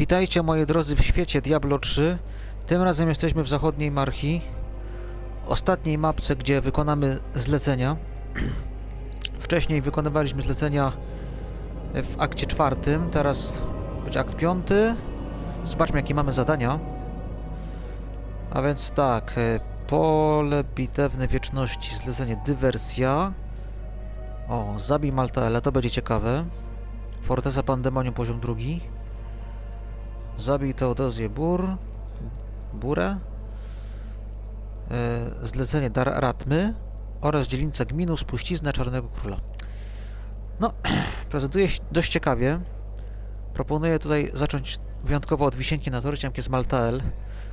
Witajcie moi drodzy w świecie Diablo 3. Tym razem jesteśmy w zachodniej Marchi. Ostatniej mapce, gdzie wykonamy zlecenia. Wcześniej wykonywaliśmy zlecenia w akcie czwartym, teraz będzie akt piąty. Zobaczmy jakie mamy zadania. A więc tak, e, pole bitewne wieczności, zlecenie dywersja. O, zabij Maltaele, to będzie ciekawe. Forteza Pandemonium, poziom drugi. Zabij Teodozję Bur. Burę. E, zlecenie Dar Ratmy oraz dziedzińca gminu Spuścizna Czarnego Króla. No, prezentuje się dość ciekawie. Proponuję tutaj zacząć wyjątkowo od wisienki na torcie, jakim jest Maltael,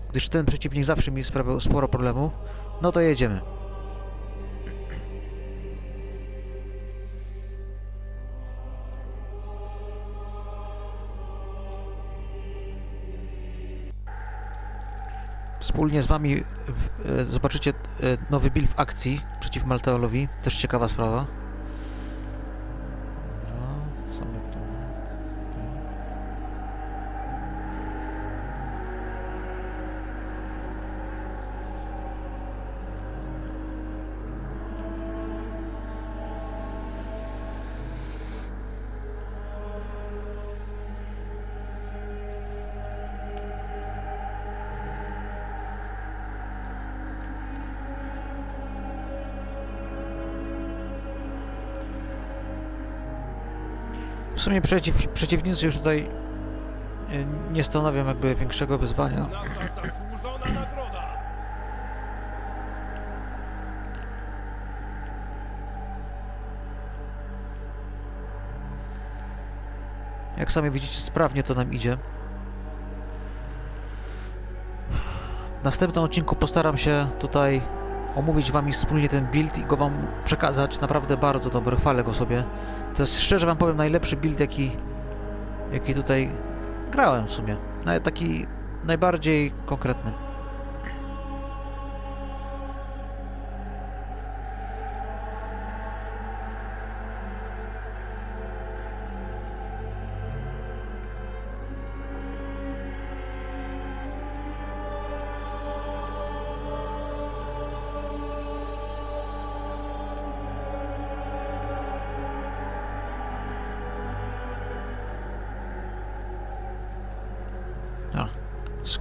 gdyż ten przeciwnik zawsze mi sprawiał sporo problemu. No to jedziemy. Wspólnie z Wami e, zobaczycie e, nowy build w akcji przeciw Maltaelowi. Też ciekawa sprawa. W sumie przeciw, przeciwnicy już tutaj e, nie stanowią jakby większego wyzwania. Jak sami widzicie, sprawnie to nam idzie. W następnym odcinku postaram się tutaj omówić wami wspólnie ten build i go wam przekazać. Naprawdę bardzo dobry, chwalę go sobie. To jest szczerze wam powiem najlepszy build jaki, jaki tutaj grałem w sumie. Taki najbardziej konkretny.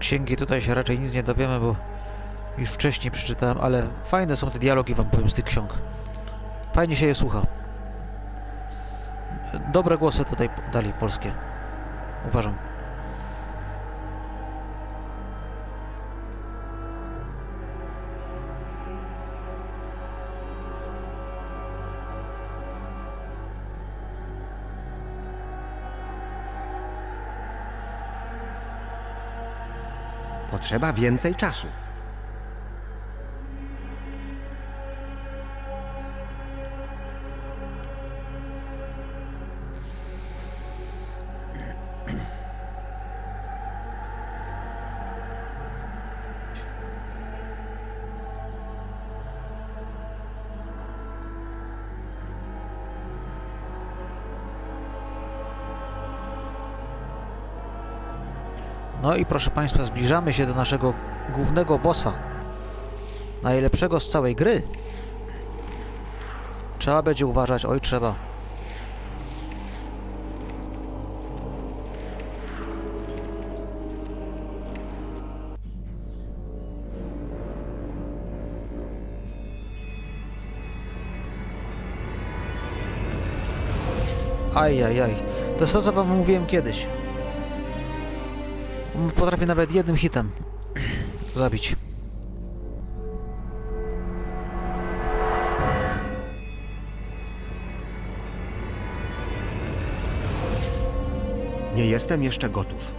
Księgi tutaj się raczej nic nie dowiemy, bo już wcześniej przeczytałem, ale fajne są te dialogi, wam powiem, z tych ksiąg. Fajnie się je słucha. Dobre głosy tutaj dali polskie. Uważam. Potrzeba więcej czasu. No i proszę Państwa, zbliżamy się do naszego głównego bossa. Najlepszego z całej gry. Trzeba będzie uważać, oj trzeba. Ajajaj. To jest to, co wam mówiłem kiedyś. Potrafię nawet jednym hitem zabić. Nie jestem jeszcze gotów.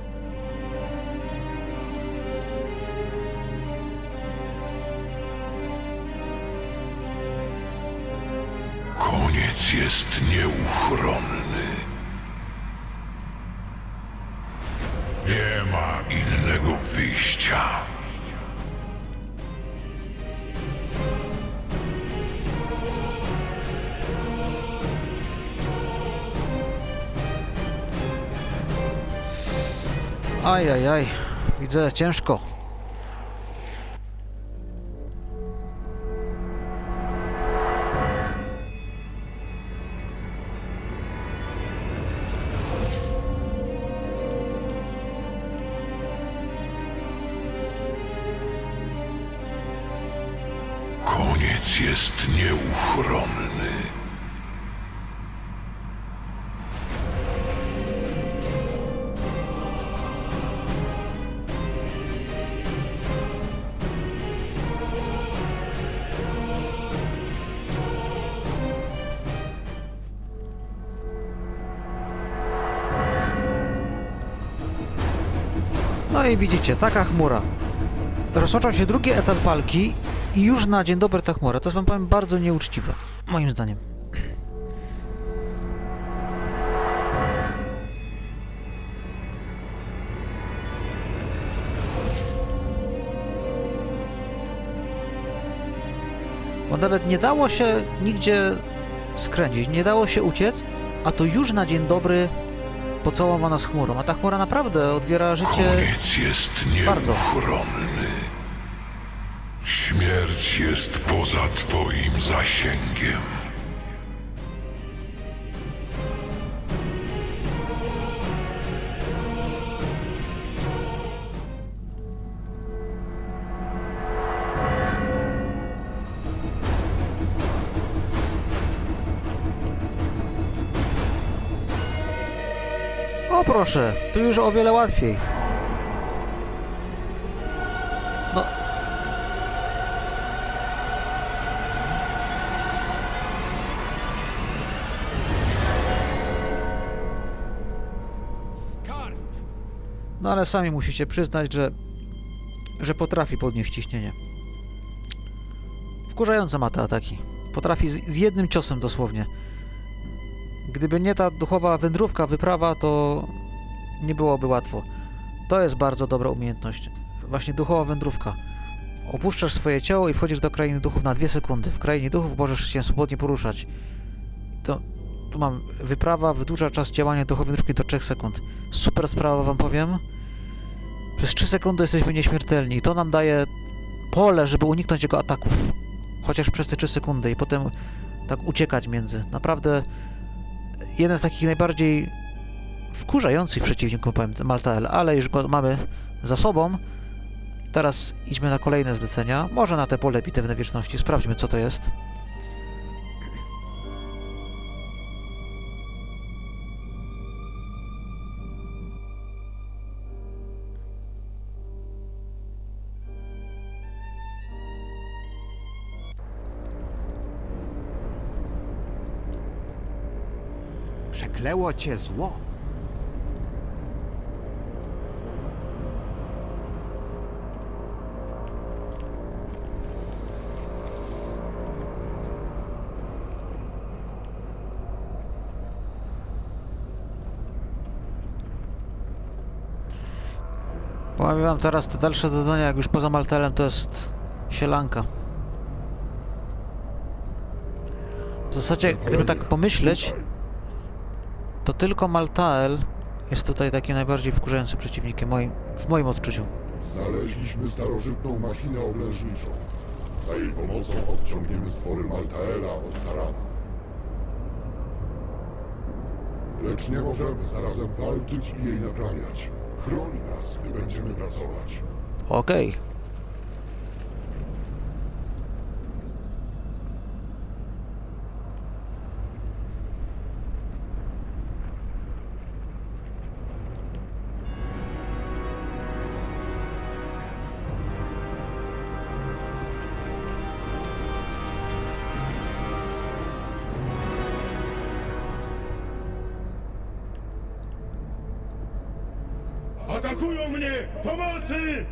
Koniec jest nieuchronny. Nie ma innego wyjścia. Ajajaj, widzę ciężko. Koniec jest nieuchronny. No i widzicie, taka chmura. Rozpoczął się drugi etap walki i już na dzień dobry ta chmura. To jest wam powiem bardzo nieuczciwe, moim zdaniem. Bo nawet nie dało się nigdzie skręcić, nie dało się uciec, a to już na dzień dobry pocałowana z chmurą. A ta chmura naprawdę odbiera życie Koniec jest Bardzo. nieuchronny. Śmierć jest poza twoim zasięgiem. O proszę, tu już o wiele łatwiej. No ale sami musicie przyznać, że, że potrafi podnieść ciśnienie. Wkurzające ma te ataki. Potrafi z, z jednym ciosem dosłownie. Gdyby nie ta duchowa wędrówka, wyprawa, to nie byłoby łatwo. To jest bardzo dobra umiejętność. Właśnie duchowa wędrówka. Opuszczasz swoje ciało i wchodzisz do krainy duchów na dwie sekundy. W krainie duchów możesz się swobodnie poruszać. To tu mam wyprawa, wydłuża czas działania duchowej wędrówki do 3 sekund. Super sprawa wam powiem. Przez 3 sekundy jesteśmy nieśmiertelni to nam daje pole, żeby uniknąć jego ataków. Chociaż przez te 3 sekundy i potem tak uciekać między. Naprawdę jeden z takich najbardziej wkurzających przeciwników, Maltael, ale już go mamy za sobą. Teraz idźmy na kolejne zlecenia. Może na te pole bitewne wieczności. Sprawdźmy, co to jest. Przekleło cię zło. Powiem wam teraz, te dalsze zadania, jak już poza Maltelem, to jest sielanka. W zasadzie, gdyby tak pomyśleć, to tylko Maltael jest tutaj takim najbardziej wkurzającym przeciwnikiem, moim, w moim odczuciu. Znaleźliśmy starożytną machinę oblężniczą. Za jej pomocą odciągniemy stwory Maltaela od Tarana. Lecz nie możemy zarazem walczyć i jej naprawiać. Chroni nas, gdy będziemy pracować. Okej. Atakują mnie! Pomocy!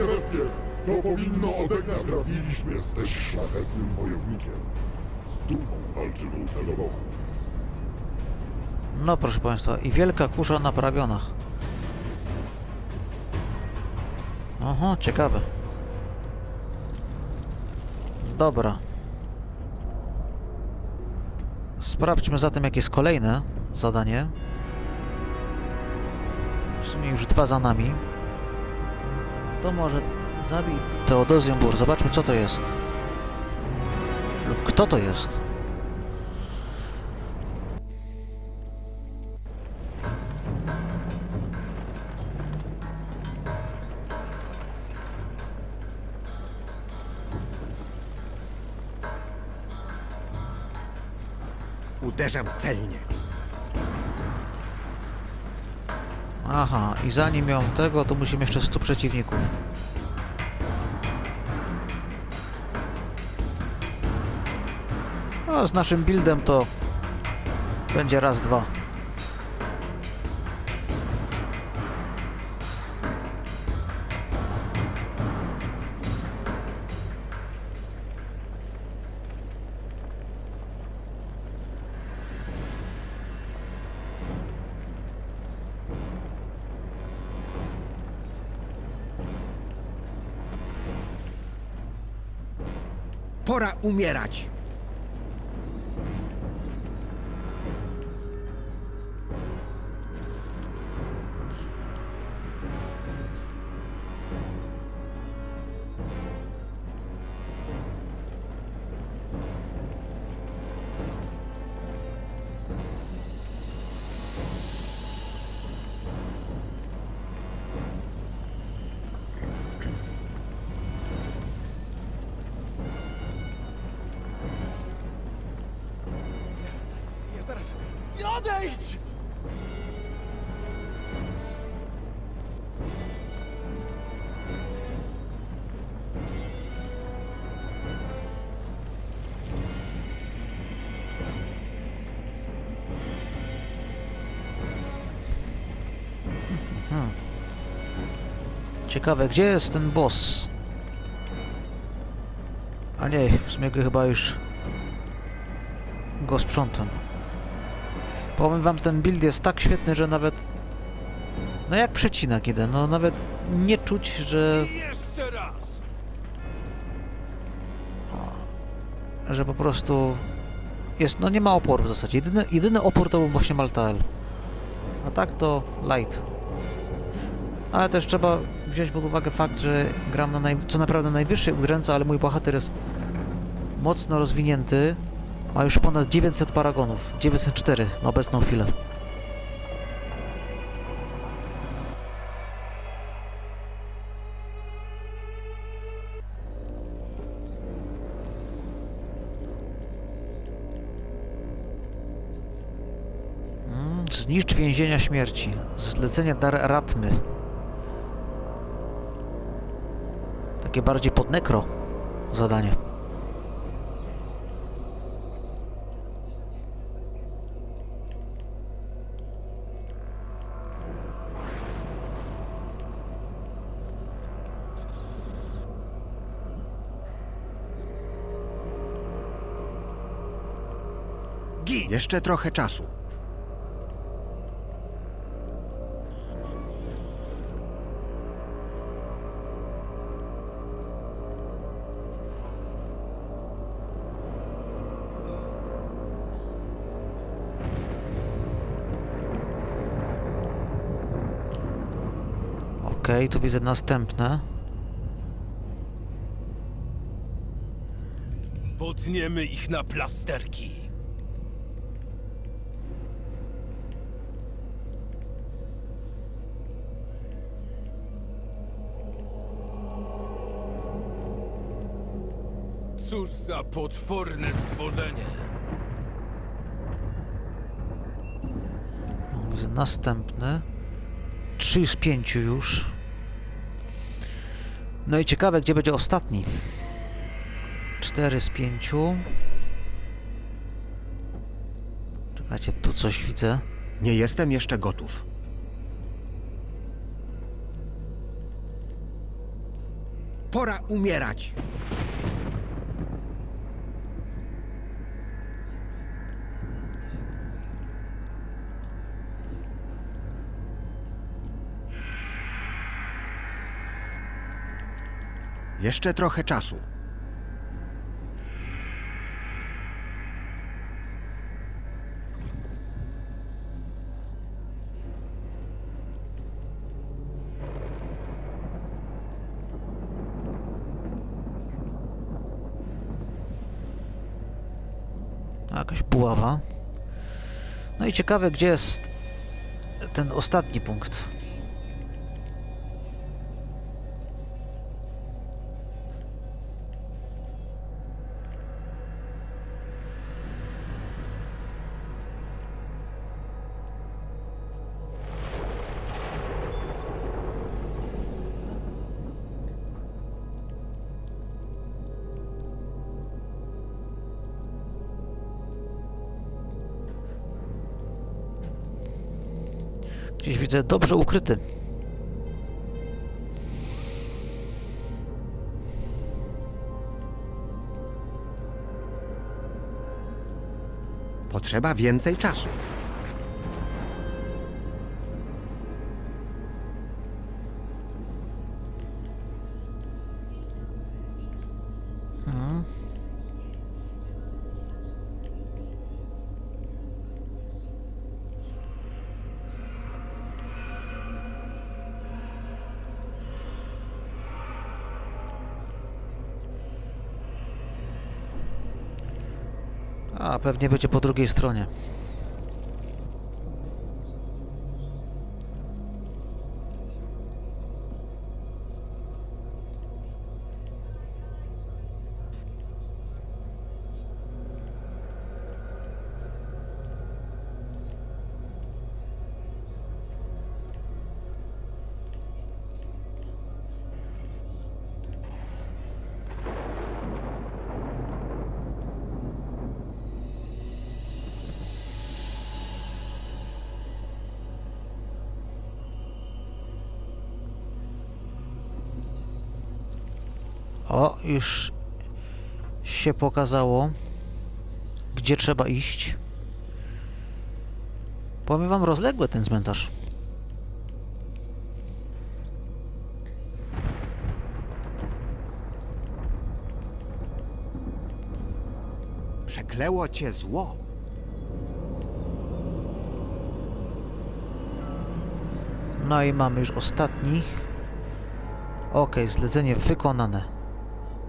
Teraz nie. To powinno odegrać. Trafiliśmy, jesteś szlachetnym wojownikiem. Z dumą walczymy u tego boku. No proszę Państwa, i wielka kusza naprawiona. Oho, ciekawe. Dobra. Sprawdźmy zatem, jakie jest kolejne zadanie. W sumie już dwa za nami. To może zabij Teodozję Bur. Zobaczmy, co to jest. Lub kto to jest. Uderzam celnie. Aha, i zanim ją tego, to musimy jeszcze 100 przeciwników. A z naszym buildem to będzie raz, dwa. Pora umierać. Ciekawe, gdzie jest ten boss? A nie, w sumie chyba już go sprzątam. Powiem wam, ten build jest tak świetny, że nawet... No jak przecinak jeden, no nawet nie czuć, że, I jeszcze raz! że po prostu jest, no nie ma oporu w zasadzie. Jedyny, jedyny opór to był właśnie Maltael. A tak to light. Ale też trzeba wziąć pod uwagę fakt, że gram na co naprawdę najwyższej udręce, ale mój bohater jest mocno rozwinięty. Ma już ponad 900 paragonów. 904 na obecną chwilę. Mm, Zniszcz więzienia śmierci. Zlecenie dar Ratmy. Takie bardziej pod nekro zadanie. Jeszcze trochę czasu. Tu widzę następne. Potniemy ich na plasterki. Cóż za potworne stworzenie. Widzę następny. 3 z 5 już. No i ciekawe, gdzie będzie ostatni. 4 z 5. Czekajcie, tu coś widzę. Nie jestem jeszcze gotów. Pora umierać. Jeszcze trochę czasu. Jakaś buława. No i ciekawe, gdzie jest ten ostatni punkt. Gdzieś widzę dobrze ukryty. Potrzeba więcej czasu. Pewnie będzie po drugiej stronie. O, już się pokazało, gdzie trzeba iść. Powiem wam, rozległy ten cmentarz. Przekleło cię zło. No i mamy już ostatni. Ok, zlecenie wykonane.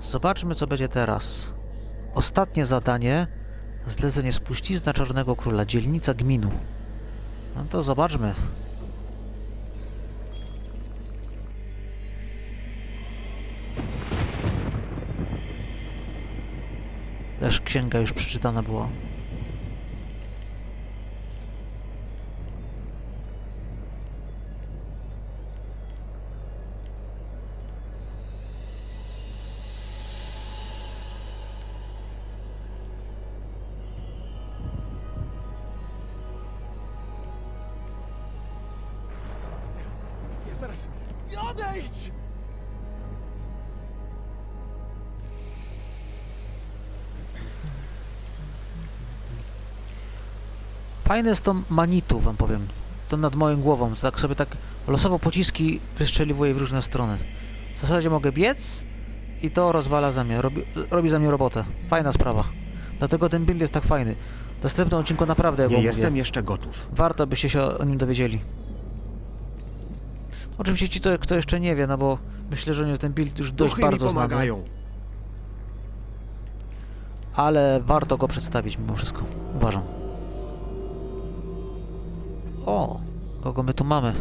Zobaczmy, co będzie teraz. Ostatnie zadanie. Zlecenie spuścizna Czarnego Króla, dzielnica gminu. No to zobaczmy. Też księga już przeczytana była. Odejdź! Fajne jest to Manitu, wam powiem. To nad moją głową. To tak sobie tak losowo pociski wystrzeliwuje w różne strony. W zasadzie mogę biec i to rozwala za mnie. Robi, robi za mnie robotę. Fajna sprawa. Dlatego ten build jest tak fajny. W następnym odcinku naprawdę Nie go jestem mówię. jeszcze gotów. Warto byście się o nim dowiedzieli. Oczywiście ci, co, kto jeszcze nie wie, no bo myślę, że ten build już dość Duchy mi bardzo znany. pomagają. ale warto go przedstawić mimo wszystko. Uważam. O, kogo my tu mamy?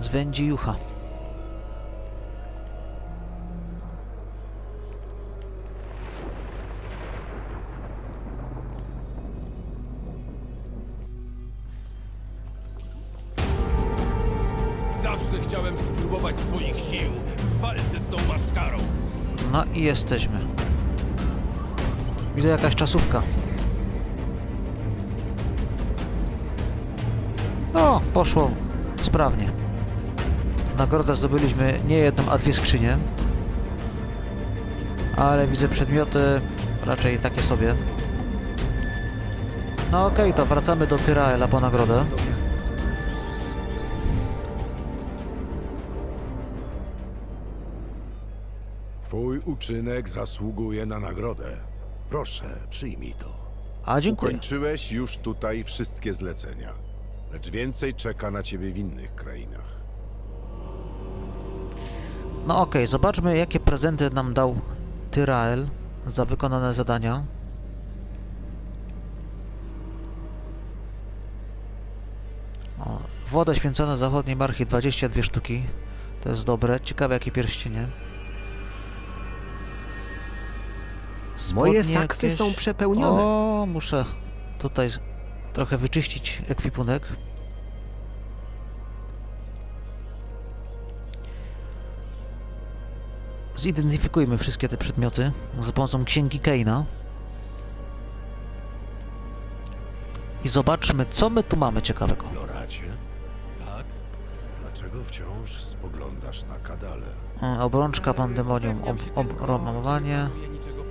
Zwędzi Jucha. I jesteśmy. Widzę jakaś czasówka. No, poszło sprawnie. nagrodę zdobyliśmy nie jedną, a dwie skrzynie. Ale widzę przedmioty raczej takie sobie. No okej, to wracamy do Tyraela po nagrodę. Twój uczynek zasługuje na nagrodę. Proszę, przyjmij to. A dziękuję. Ukończyłeś już tutaj wszystkie zlecenia, lecz więcej czeka na ciebie w innych krainach. No okej, zobaczmy jakie prezenty nam dał Tyrael za wykonane zadania. O, woda święcona zachodniej marchi 22 sztuki. To jest dobre. Ciekawe jakie pierścienie. Moje Spodnie sakwy jakieś. są przepełnione. O, muszę tutaj trochę wyczyścić ekwipunek. Zidentyfikujmy wszystkie te przedmioty za pomocą księgi Keina. I zobaczmy, co my tu mamy ciekawego. Loracie, Tak? dlaczego wciąż spoglądasz na kadale? E, Obrączka pandemonium, ob obromowanie. Niczego.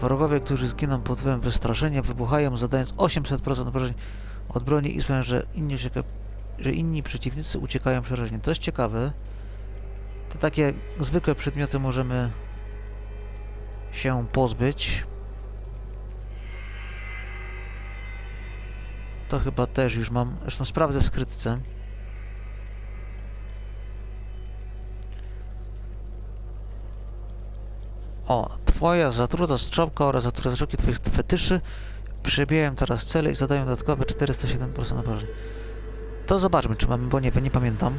Wrogowie, którzy zginą pod wpływem wystraszenia, wybuchają, zadając 800% obrażeń od broni i sprawiają, że inni, że inni przeciwnicy uciekają przerażenie. To jest ciekawe. To takie zwykłe przedmioty możemy się pozbyć. To chyba też już mam. Zresztą sprawdzę w skrytce. O, twoja zatruta strzałka oraz zatruta strzałki twoich fetyszy przebijają teraz cele i zadają dodatkowe 407% obrażeń. To zobaczmy, czy mamy, bo nie nie pamiętam.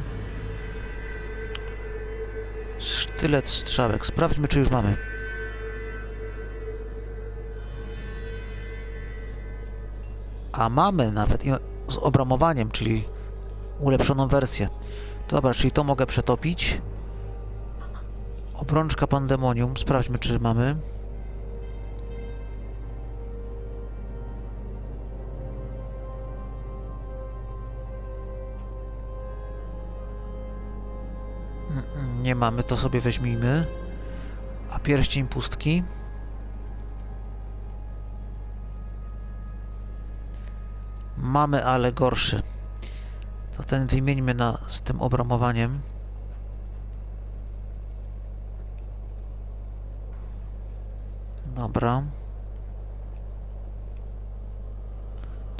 Sztylet strzałek. Sprawdźmy, czy już mamy. A mamy nawet z obramowaniem, czyli ulepszoną wersję. Dobra, czyli to mogę przetopić. Obrączka Pandemonium. Sprawdźmy, czy mamy. Nie mamy, to sobie weźmijmy. A pierścień pustki? Mamy, ale gorszy. To ten wymieńmy na, z tym obramowaniem. Dobra.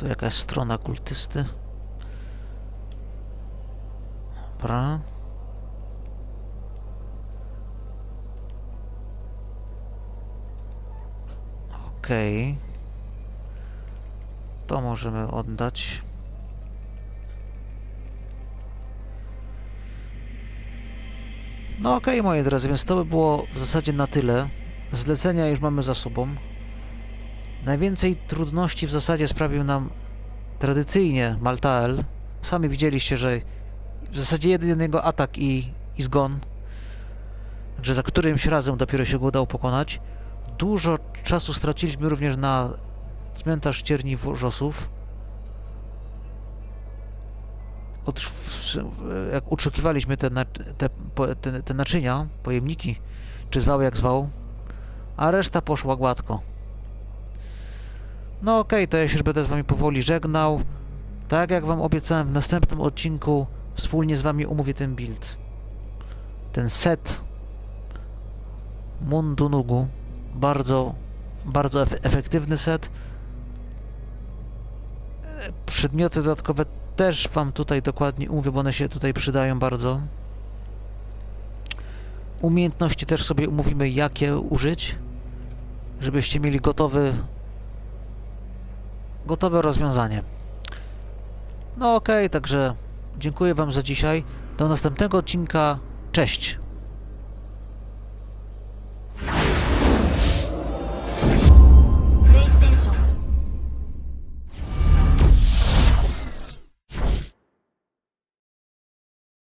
Tu jakaś strona kultysty. Dobra. Okej. To możemy oddać. No okej, moi drodzy, więc to by było w zasadzie na tyle. Zlecenia już mamy za sobą. Najwięcej trudności w zasadzie sprawił nam tradycyjnie Maltael. Sami widzieliście, że w zasadzie jeden jego atak i, i zgon. Także za którymś razem dopiero się go udało pokonać. Dużo czasu straciliśmy również na cmentarz cierni Wrzosów. Od, jak uszukiwaliśmy te, te, te, te naczynia, pojemniki, czy zwał jak zwał, a reszta poszła gładko. No okej, to ja się już będę z wami powoli żegnał. Tak jak wam obiecałem, w następnym odcinku wspólnie z wami omówię ten build. Ten set Mundunugu. Bardzo, bardzo ef- efektywny set. Przedmioty dodatkowe też wam tutaj dokładnie umówię, bo one się tutaj przydają bardzo. Umiejętności też sobie umówimy, jakie użyć, żebyście mieli gotowy gotowe rozwiązanie. No okej, także dziękuję wam za dzisiaj. Do następnego odcinka. Cześć!